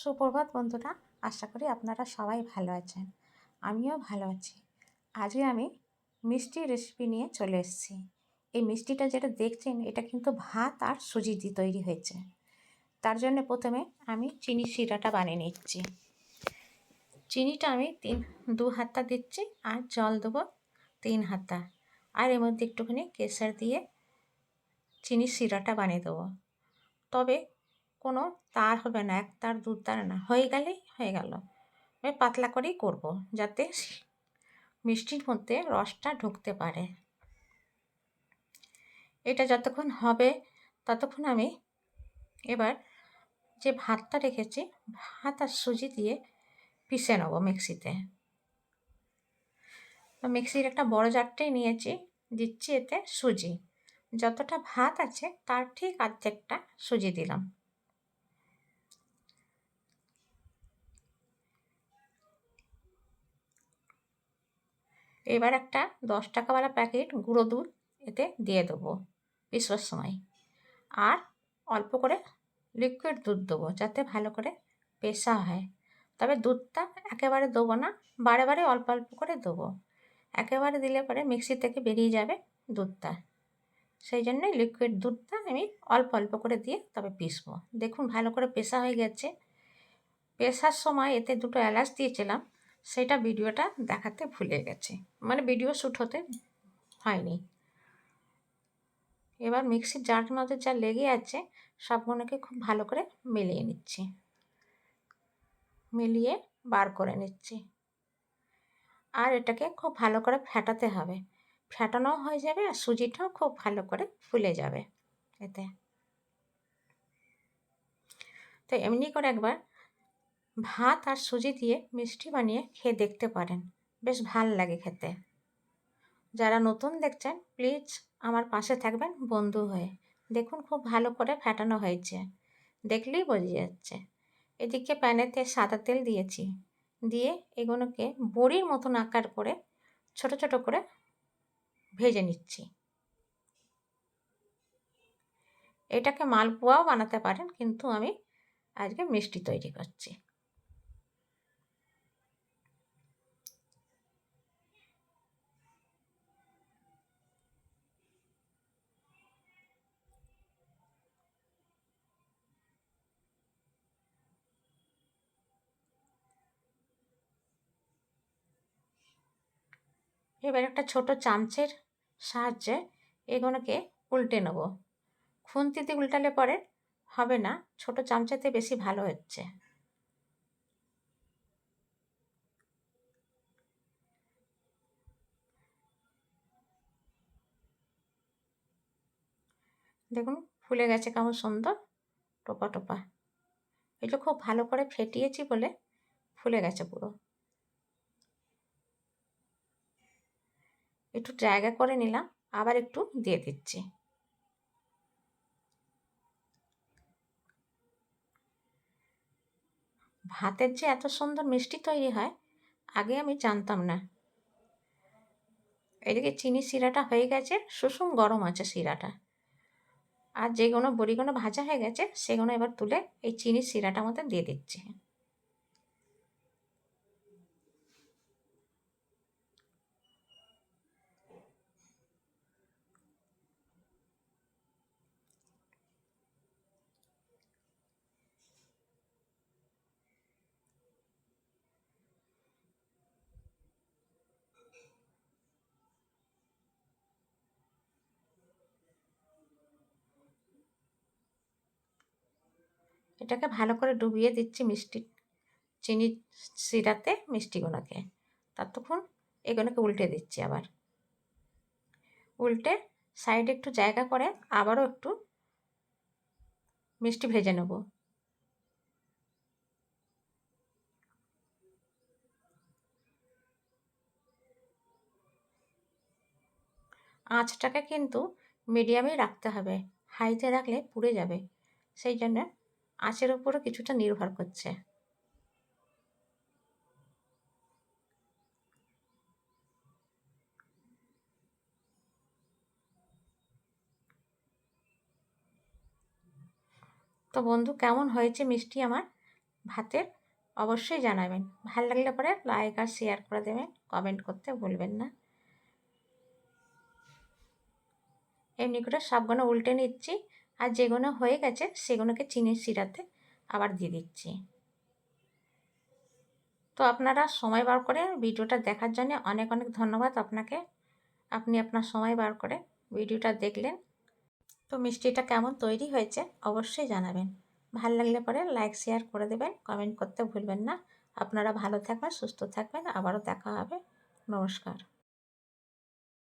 সুপ্রভাত বন্ধুরা, আশা করি আপনারা সবাই ভালো আছেন। আমিও ভালো আছি। আজকে আমি মিষ্টি রেসিপি নিয়ে চলে এসেছি। এই মিষ্টিটা যেটা দেখছেন, এটা কিন্তু ভাত আর সুজি দিয়ে তৈরি হয়েছে। তার জন্য প্রথমে আমি চিনি শিরাটা বানিয়ে নিচ্ছি। চিনিটা আমি তিন, দু হাতা দিচ্ছি আর জল দেবো তিন হাতা আর এর মধ্যে একটুখানি কেসার দিয়ে চিনি শিরাটা বানিয়ে দেবো। তবে কোনো তার হবে না, এক তার, দু তার না, হয়ে গেলেই হয়ে গেল। আমি পাতলা করেই করব যাতে মিষ্টির মধ্যে রসটা ঢুকতে পারে। এটা যতক্ষণ হবে ততক্ষণ আমি এবার যে ভাতটা রেখেছি, ভাত আর সুজি দিয়ে পিষে নেব মিক্সিতে। মিক্সির একটা বড় জারটাই নিয়েছি, দিচ্ছি এতে সুজি। যতটা ভাত আছে তার ঠিক অর্ধেকটা সুজি দিলাম। এবার একটা দশ টাকাওয়ালা প্যাকেট গুঁড়ো দুধ এতে দিয়ে দেবো পিসবার সময়। আর অল্প করে লিকুইড দুধ দেবো যাতে ভালো করে পেশা হয়। তবে দুধটা একেবারে দেবো না, বারে বারে অল্প অল্প করে দেবো। একেবারে দিলে পরে মিক্সি থেকে বেরিয়ে যাবে দুধটা। সেই জন্যই লিকুইড দুধটা আমি অল্প অল্প করে দিয়ে তবে পিসবো দেখুন ভালো করে পেশা হয়ে গেছে। পেশার সময় এতে দুটো এলাচ দিয়েছিলাম। সেটা ভিডিওটা দেখাতে ভুলে গেছে। মানে ভিডিও শ্যুট হতে হয়নি। এবার মিক্সির জার মধ্যে যা লেগে আছে, সবগুলোকে খুব ভালো করে মিলিয়ে নিচ্ছি। মিলিয়ে বার করে নিচ্ছি। আর এটাকে খুব ভালো করে ফেটাতে হবে। ফেটানোও হয়ে যাবে আর সুজিটাও খুব ভালো করে ফুলে যাবে এতে। তো এমনি করে একবার ভাত আর সুজি দিয়ে মিষ্টি বানিয়ে খেয়ে দেখতে পারেন। বেশ ভালো লাগে খেতে। যারা নতুন দেখছেন, প্লিজ আমার পাশে থাকবেন বন্ধু হয়ে। দেখুন খুব ভালো করে ফেটানো হয়েছে। দেখলেই বোঝা যাচ্ছে। এদিকে প্যানেতে সাদা তেল দিয়েছি। দিয়ে এগুলোকে বড়ির মতন আকার করে ছোট ছোট করে ভেজে নিচ্ছি। এটাকে মালপোয়াও বানাতে পারেন, কিন্তু আমি আজকে মিষ্টি তৈরি করছি। এবার একটা ছোট চামচের সাহায্যে এগুলোকে উল্টে নেব। খুন্তিতে উল্টালে পরে হবে না, ছোট চামচাতে বেশি ভালো হচ্ছে। দেখুন, ফুলে গেছে কেমন সুন্দর, টোপা টোপা। এই খুব ভালো করে ফেটিয়েছি বলে ফুলে গেছে পুরো। একটু জায়গা করে নিলাম, আবার একটু দিয়ে দিচ্ছি। ভাতের যে এত সুন্দর মিষ্টি তৈরি হয়, আগে আমি জানতাম না। এদিকে চিনি শিরাটা হয়ে গেছে, সুষুম গরম আছে শিরাটা। আর যেগুলো বড়িগুলো ভাজা হয়ে গেছে, সেগুলো এবার তুলে এই চিনির শিরাটার মধ্যে দিয়ে দিচ্ছি। এটাকে ভালো করে ডুবিয়ে দিচ্ছি মিষ্টি, চিনি শিরাতে মিষ্টিগুলোকে। ততক্ষণ এগুলোকে উল্টে দিচ্ছি আবার। উল্টে সাইডে একটু জায়গা করে আবারও একটু মিষ্টি ভেজে নেব। আঁচটাকে কিন্তু মিডিয়ামেই রাখতে হবে, হাইতে রাখলে পুড়ে যাবে। সেই জন্য আঁচের উপরও কিছুটা নির্ভর করছে। তো বন্ধু, কেমন হয়েছে মিষ্টি আমার? ভাতের? অবশ্যই জানাবেন। ভালো লাগলে পরে লাইক আর শেয়ার করে দেবেন। কমেন্ট করতে ভুলবেন না। এমনি করে সবগুলো উল্টে নিচ্ছি। আর যেগুলো হয়ে গেছে, সেগুলোকে চিনির শিরাতে আবার দিয়ে দিচ্ছি। তো আপনারা সময় বার করে ভিডিওটা দেখার জন্য অনেক অনেক ধন্যবাদ আপনাকে। আপনি আপনার সময় বার করে ভিডিওটা দেখলেন। তো মিষ্টিটা কেমন তৈরি হয়েছে অবশ্যই জানাবেন। ভালো লাগলে পরে লাইক, শেয়ার করে দেবেন, কমেন্ট করতে ভুলবেন না। আপনারা ভালো থাকবেন, সুস্থ থাকবেন। আবারও দেখা হবে। নমস্কার।